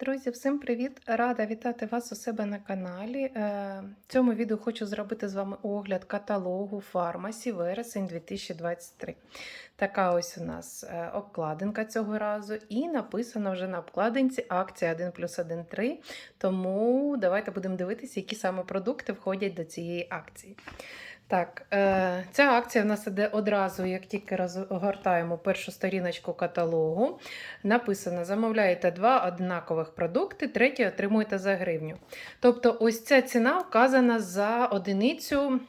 Друзі, всім привіт! Рада вітати вас у себе на каналі. Е, В цьому відео хочу зробити з вами огляд каталогу Фармасі вересень 2023. Така ось у нас е, обкладинка цього разу, і написано вже на обкладинці акція 1 плюс 1 3. Тому давайте будемо дивитися, які саме продукти входять до цієї акції. Так, е, ця акція в нас іде одразу, як тільки розгортаємо першу сторіночку каталогу. Написано: замовляєте два однакових продукти, третій отримуєте за гривню. Тобто, ось ця ціна вказана за одиницю.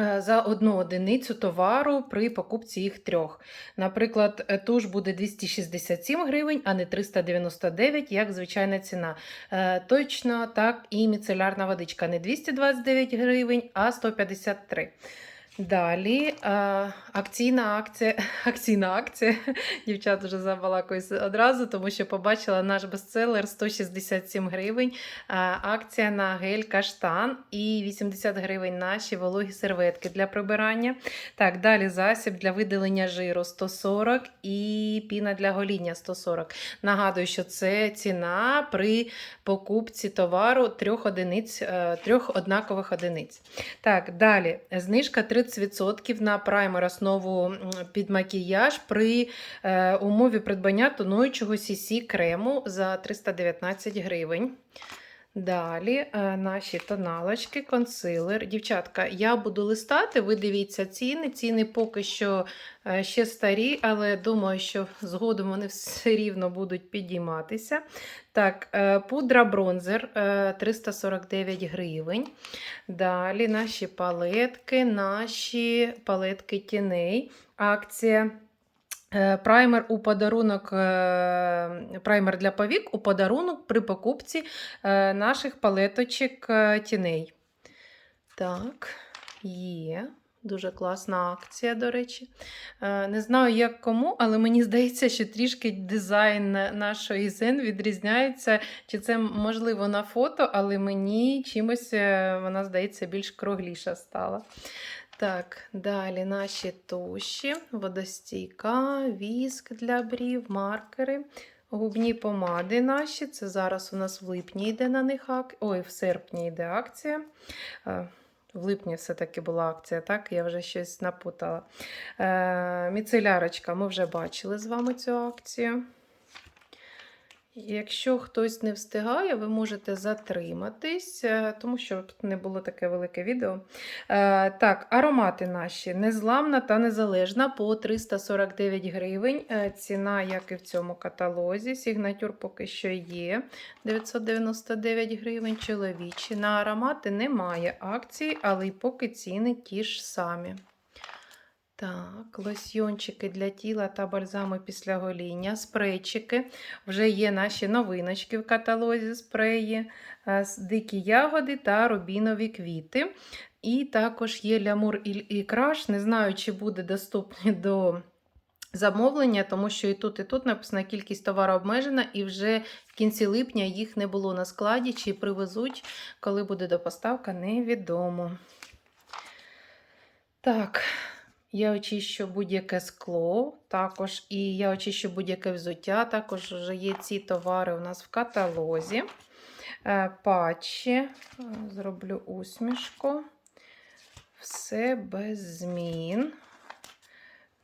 Е, За одну одиницю товару при покупці їх трьох. Наприклад, е, туш буде 267 гривень, а не 399, як звичайна ціна. Е, Точно так і міцелярна водичка не 229 гривень, а 153. Далі акційна акція, акційна акція. Дівчат вже забалакуюсь одразу, тому що побачила наш бестселер 167 гривень. Акція на гель каштан і 80 гривень наші вологі серветки для прибирання. Так, далі засіб для видалення жиру 140 і піна для гоління 140. Нагадую, що це ціна при покупці товару трьох одиниць, е, трьох однакових одиниць. Так, далі знижка 30% на праймер основу під макіяж при е, умові придбання тонуючого CC крему за 319 гривень. Далі е, наші тоналочки, консилер. Дівчатка, я буду листати, ви дивіться ціни. Ціни поки що е, ще старі, але думаю, що згодом вони все рівно будуть підійматися. Так, е, пудра бронзер е, 349 гривень. Далі наші палетки, наші палетки тіней. Акція. Е, Праймер у подарунок, е, праймер для повік у подарунок при покупці е, наших палеточок тіней. Так, є. Дуже класна акція, до речі. Не знаю, як кому, але мені здається, що трішки дизайн нашої зен відрізняється. Чи це можливо на фото, але мені чимось вона здається більш кругліша стала. Так, далі наші туші, водостійка, віск для брів, маркери, губні помади наші. Це зараз у нас в липні йде на них ак... Ой, в серпні йде акція. Е, В липні все-таки була акція, так? Я вже щось напутала. Е, Міцелярочка, ми вже бачили з вами цю акцію. Якщо хтось не встигає, ви можете затриматись, е, тому що тут не було таке велике відео. Е, так, аромати наші незламна та незалежна по 349 гривень. Е, ціна, як і в цьому каталозі. Сігнатюр поки що є 999 гривень. Чоловічі. На аромати немає акцій, але й поки ціни ті ж самі. Так, лосьйончики для тіла та бальзами після гоління, спрейчики. Вже є наші новиночки в каталозі спреї, е, дикі ягоди та рубінові квіти. І також є лямур і краш. Не знаю, чи буде доступні до замовлення, тому що і тут, і тут написана кількість товару обмежена, і вже в кінці липня їх не було на складі, чи привезуть, коли буде допоставка, невідомо. Так. Я очищу будь-яке скло, також і я очищу будь-яке взуття. Також вже є ці товари у нас в каталозі. Е, Патчі, Е, зроблю усмішку. Все без змін.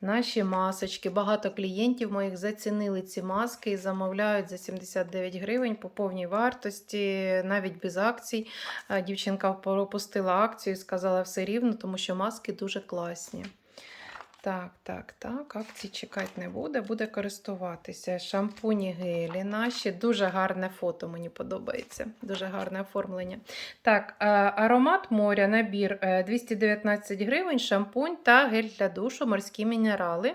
Наші масочки. Багато клієнтів моїх зацінили ці маски і замовляють за 79 гривень по повній вартості, навіть без акцій. Е, Дівчинка пропустила акцію і сказала все рівно, тому що маски дуже класні. Так, так, так, акцій чекати не буде, буде користуватися. Шампуні гелі наші. Дуже гарне фото, мені подобається. Дуже гарне оформлення. Так, аромат моря, набір е, 219 гривень, шампунь та гель для душу, морські мінерали.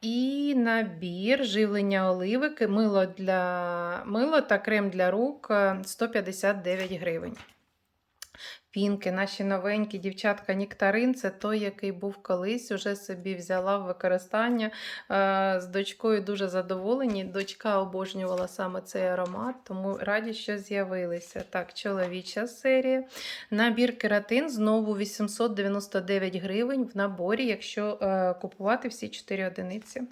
І набір живлення оливики, мило, для... мило та крем для рук е, 159 гривень. Пінки, наші новенькі дівчатка Нектарин, це той, який був колись, уже собі взяла в використання. Е, З дочкою дуже задоволені. Дочка обожнювала саме цей аромат, тому раді, що з'явилися. Так, чоловіча серія. Набір кератин знову 899 гривень в наборі, якщо е, купувати всі 4 одиниці.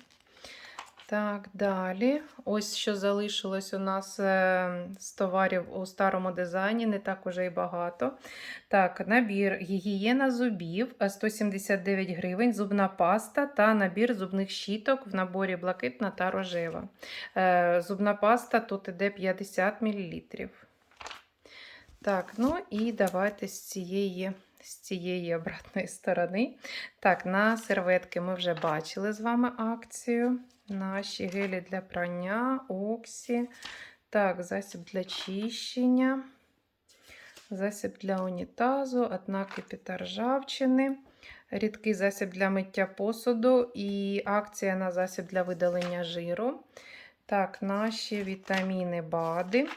Так, далі. Ось що залишилось у нас е, з товарів у старому дизайні, не так уже і багато. Так, набір гігієна зубів е, 179 гривень, зубна паста та набір зубних щіток в наборі блакитна та рожева. Е, Зубна паста тут іде 50 мл. Так, ну і давайте з цієї, з цієї обратної сторони. Так, на серветки ми вже бачили з вами акцію. Наші гелі для прання, оксі. Так, засіб для чищення, засіб для унітазу, одна кипіта ржавчини, рідкий засіб для миття посуду і акція на засіб для видалення жиру. Так, наші вітаміни БАДи.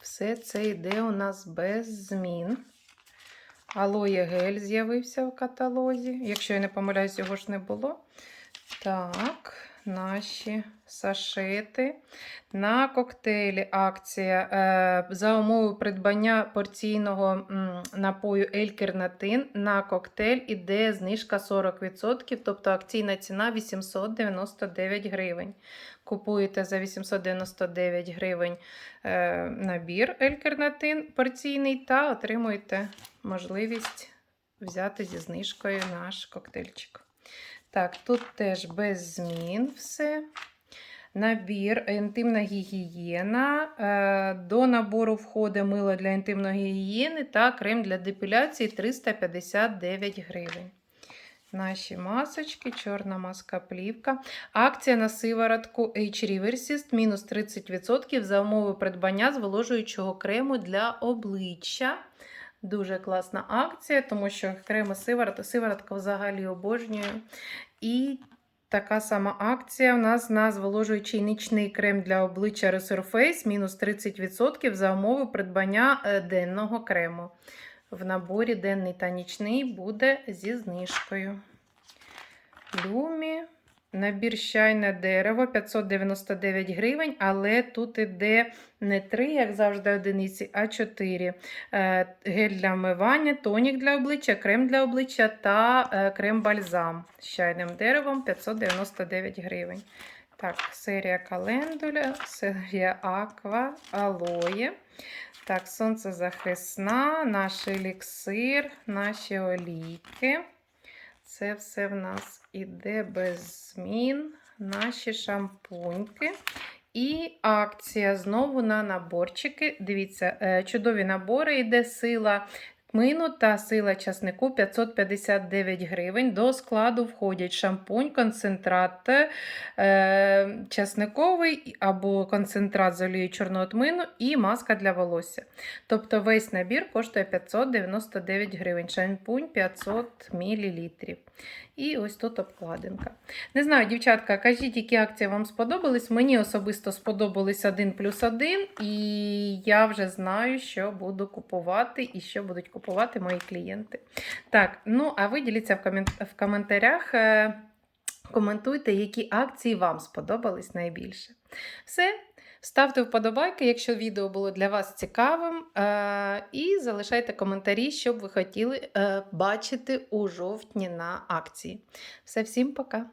Все це йде у нас без змін. Алоє гель з'явився в каталозі. Якщо я не помиляюсь, його ж не було. Так, наші сашети. На коктейлі акція е, за умови придбання порційного м, напою Елькернатин на коктейль іде знижка 40%, тобто акційна ціна 899 гривень. Купуєте за 899 гривень е, набір Елькернатин порційний та отримуєте можливість взяти зі знижкою наш коктейльчик. Так, тут теж без змін все. Набір інтимна гігієна. Е, До набору входить мило для інтимної гігієни та крем для депіляції 359 гривень. Наші масочки, чорна маска плівка. Акція на сиворотку H Reversist мінус 30% за умови придбання зволожуючого крему для обличчя. Дуже класна акція, тому що креми сиворотка, сиворотка взагалі обожнюю. І така сама акція у нас на зволожуючий нічний крем для обличчя Resurface мінус 30% за умови придбання е, денного крему. В наборі денний та нічний буде зі знижкою. Люмі. Набір чайне дерево 599 гривень, але тут іде не 3, як завжди, одиниці, а 4. Е, Гель для вмивання, тонік для обличчя, крем для обличчя та е, крем-бальзам з чайним деревом 599 гривень. Так, серія календуля, серія аква, алоє. Так, сонцезахисна, наш еліксир, наші олійки. Це все в нас іде без змін. Наші шампуньки. І акція знову на наборчики. Дивіться, е, чудові набори йде сила тмину та сила часнику 559 гривень. До складу входять шампунь, концентрат е, часниковий або концентрат з олією чорного тмину і маска для волосся. Тобто весь набір коштує 599 гривень, шампунь 500 мл. І ось тут обкладинка. Не знаю, дівчатка, кажіть, які акції вам сподобались. Мені особисто сподобались 1 плюс 1, і я вже знаю, що буду купувати і що будуть купувати мої клієнти. Так, ну а ви діліться в, комент... в коментарях. е, Коментуйте, які акції вам сподобались найбільше. Все. Ставте вподобайки, якщо відео було для вас цікавим. е, І залишайте коментарі, що б ви хотіли е, бачити у жовтні на акції. Все, всім пока!